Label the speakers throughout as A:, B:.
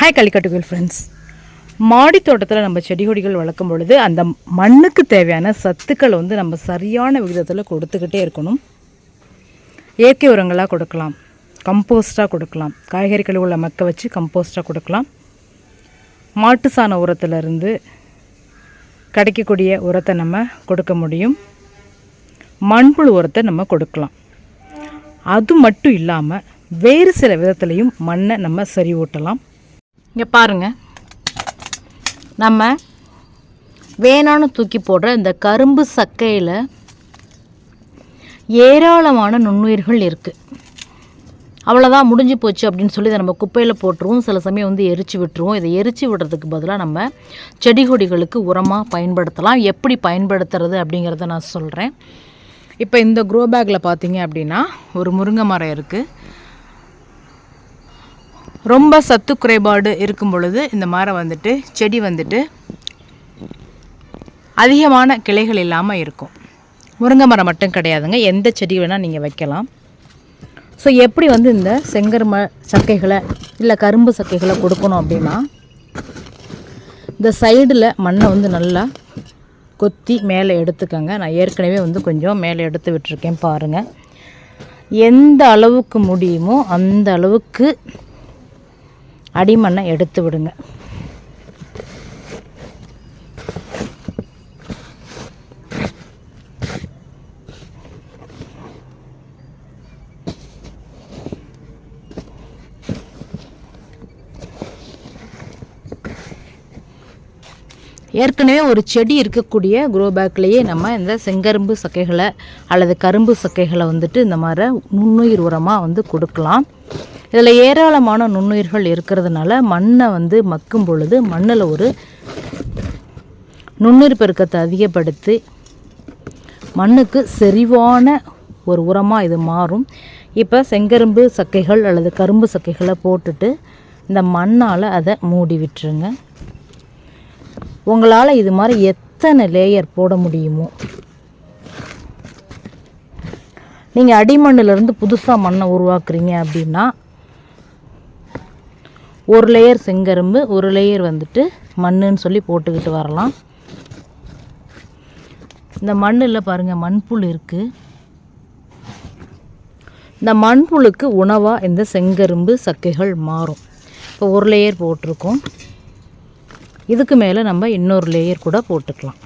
A: Hi கலிக்கட்டுகள் friends மாடி தோட்டத்தில் நம்ம செடி கொடிகள் வளர்க்கும் பொழுது அந்த மண்ணுக்கு தேவையான சத்துக்களை வந்து நம்ம சரியான விகிதத்தில் கொடுத்துக்கிட்டே இருக்கணும். இயற்கை உரங்களாக கொடுக்கலாம். கம்போஸ்ட்டாக கொடுக்கலாம். காய்கறி கழிவுகளை மக்க வச்சு கம்போஸ்ட்டாக கொடுக்கலாம். மாட்டு சாண உரத்திலிருந்து கிடைக்கக்கூடிய உரத்தை நம்ம கொடுக்க முடியும். மண்புழு உரத்தை நம்ம கொடுக்கலாம். அது மட்டும் இல்லாமல் வேறு சில விதத்துலையும் மண்ணை நம்ம சரி ஊட்டலாம் இங்கே பாருங்கள் நம்ம வேணான்னு தூக்கி போடுற இந்த கரும்பு சக்கையில் ஏராளமான நுண்ணுயிர்கள் இருக்குது அவ்வளோதான் முடிஞ்சு போச்சு அப்படின்னு சொல்லி இதை நம்ம குப்பையில் போட்டுருவோம். சில சமயம் வந்து எரிச்சு விட்டுருவோம். இதை எரிச்சு விடுறதுக்கு பதிலாக நம்ம செடி கொடிகளுக்கு உரமாக பயன்படுத்தலாம். எப்படி பயன்படுத்துறது அப்படிங்கிறத நான் சொல்கிறேன் இப்போ இந்த க்ரோ பேக்கில் பார்த்தீங்க அப்படின்னா ஒரு முருங்கை மரம் இருக்குது ரொம்ப சத்து குறைபாடு இருக்கும் பொழுது இந்த மரம் வந்துட்டு செடி வந்துட்டு அதிகமான கிளைகள் இல்லாமல் இருக்கும். முருங்கை மரம் மட்டும் கிடையாதுங்க. எந்த செடி வேணால் நீங்கள் வைக்கலாம். ஸோ எப்படி வந்து இந்த செங்கரும சக்கைகளை இல்லை கரும்பு சக்கைகளை கொடுக்கணும் அப்படின்னா இந்த சைடில் மண்ணை வந்து நல்லா கொத்தி மேலே எடுத்துக்கோங்க. நான் ஏற்கனவே வந்து கொஞ்சம் மேலே எடுத்து விட்டுருக்கேன் பாருங்கள் எந்த அளவுக்கு முடியுமோ அந்த அளவுக்கு அடிமண்ணை எடுத்து விடுங்க. ஏற்கனவே ஒரு செடி இருக்கக்கூடிய குரோ பேக்லேயே நம்ம இந்த செங்கரும்பு சக்கைகளை அல்லது கரும்பு சக்கைகளை வந்துட்டு இந்த மாதிரி நுண்ணுயிர் உரமாக வந்து கொடுக்கலாம். இதில் ஏராளமான நுண்ணுயிர்கள் இருக்கிறதுனால மண்ணை வந்து மக்கும் பொழுது மண்ணில் ஒரு நுண்ணுயிர் பெருக்கத்தை அதிகப்படுத்தி மண்ணுக்கு செறிவான ஒரு உரமாக இது மாறும். இப்போ செங்கரும்பு சக்கைகள் அல்லது கரும்பு சக்கைகளை போட்டுட்டு இந்த மண்ணால் அதை மூடி விட்டுருங்க. உங்களால் இது மாதிரி எத்தனை லேயர் போட முடியுமோ? நீங்கள் அடிமண்ணிலேருந்து புதுசாக மண்ணை உருவாக்குறீங்க அப்படின்னா ஒரு லேயர் செங்கரும்பு ஒரு லேயர் வந்துட்டு மண்ணுன்னு சொல்லி போட்டுக்கிட்டு வரலாம். இந்த மண்ணில் பாருங்கள் மண்புழு இருக்குது இந்த மண்புழுக்கு உணவாக இந்த செங்கரும்பு சக்கைகள் மாறும். இப்போ ஒரு லேயர் போட்டிருக்கோம். இதுக்கு மேலே நம்ம இன்னொரு லேயர் கூட போட்டுக்கலாம்.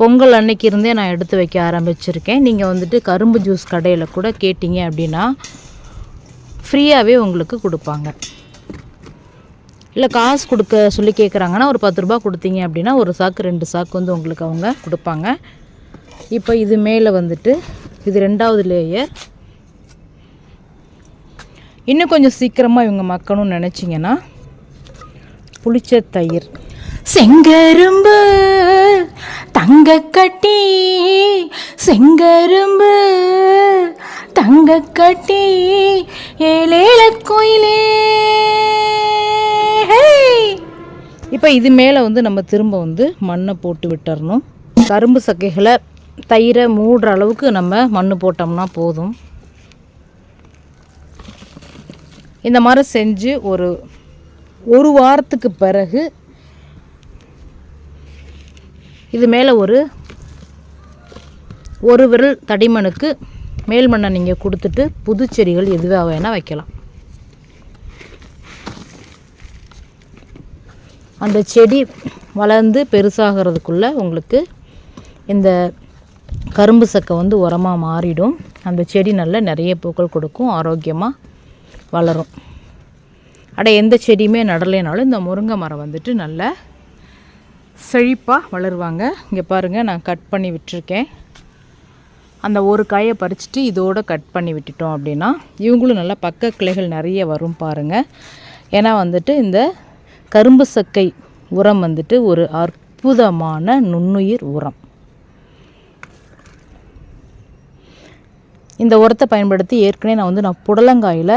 A: பொங்கல் அன்னைக்கு இருந்தே நான் எடுத்து வைக்க ஆரம்பிச்சிருக்கேன். நீங்கள் வந்துட்டு கரும்பு ஜூஸ் கடையில் கூட கேட்டிங்க அப்படின்னா ஃப்ரீயாகவே உங்களுக்கு கொடுப்பாங்க. இல்லை காசு கொடுக்க சொல்லி கேட்குறாங்கன்னா ஒரு பத்து ரூபா கொடுத்தீங்க அப்படின்னா ஒரு சாக்கு ரெண்டு சாக்கு வந்து உங்களுக்கு அவங்க கொடுப்பாங்க. இப்போ இது மேலே வந்துட்டு இது ரெண்டாவது லேயர் இன்னும் கொஞ்சம் சீக்கிரமாக இவங்க மக்கணும்னு நினச்சிங்கன்னா புளிச்ச தயிர். செங்கரும்பு தங்க கட்டி செங்கரும்பு தங்க கட்டி ஏழேல கோயிலே இப்போ இது மேலே வந்து நம்ம திரும்ப வந்து மண்ணை போட்டு விட்டுறணும். கரும்பு சக்கைகளை தயிரை மூடுற அளவுக்கு நம்ம மண் போட்டோம்னா போதும். இந்த மாதிரி செஞ்சு ஒரு ஒரு வாரத்துக்கு பிறகு இது மேலே ஒரு ஒரு விரல் தடிமனுக்கு மேல் மண்ணை நீங்கள் கொடுத்துட்டு புது செடிகள் எதுவாக வேணால் வைக்கலாம். அந்த செடி வளர்ந்து பெருசாகிறதுக்குள்ளே உங்களுக்கு இந்த கரும்பு சக்கை வந்து உரமாக மாறிடும். அந்த செடி நல்ல நிறைய பூக்கள் கொடுக்கும் ஆரோக்கியமாக வளரும். அட எந்த செடியுமே நடலைனாலும் இந்த முருங்கை மரம் வந்துட்டு நல்ல செழிப்பாக வளருவாங்க. இங்கே பாருங்கள் நான் கட் பண்ணி விட்டுருக்கேன். அந்த ஒரு காயை பறிச்சுட்டு இதோடு கட் பண்ணி விட்டுட்டோம் அப்படின்னா இவங்களும் நல்லா பக்க கிளைகள் நிறைய வரும் பாருங்கள் ஏன்னா வந்துட்டு இந்த கரும்பு சக்கை உரம் வந்துட்டு ஒரு அற்புதமான நுண்ணுயிர் உரம். இந்த உரத்தை பயன்படுத்தி ஏற்கனவே நான் வந்து நான் புடலங்காயில்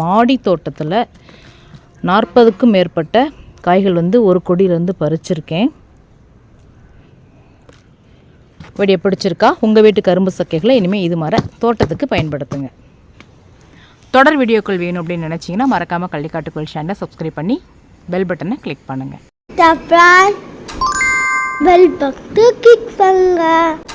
A: மாடி தோட்டத்தில் நாற்பதுக்கும் மேற்பட்ட காய்கள் வந்து ஒரு கொடியிலேருந்து பறிச்சிருக்கேன். வெடியை பிடிச்சிருக்கா? உங்கள் வீட்டு கரும்பு சக்கைகளை இனிமேல் இது மாதிரி தோட்டத்துக்கு பயன்படுத்துங்க. தொடர் வீடியோக்கள் வேணும் அப்படின்னு நினச்சிங்கன்னா மறக்காமல் கள்ளிக்காட்டுக்குள் சேனலை சப்ஸ்கிரைப் பண்ணி பெல் பட்டனை கிளிக் பண்ணுங்கள்
B: பெல் பக்கத்து கிளிக் பண்ணுங்கள்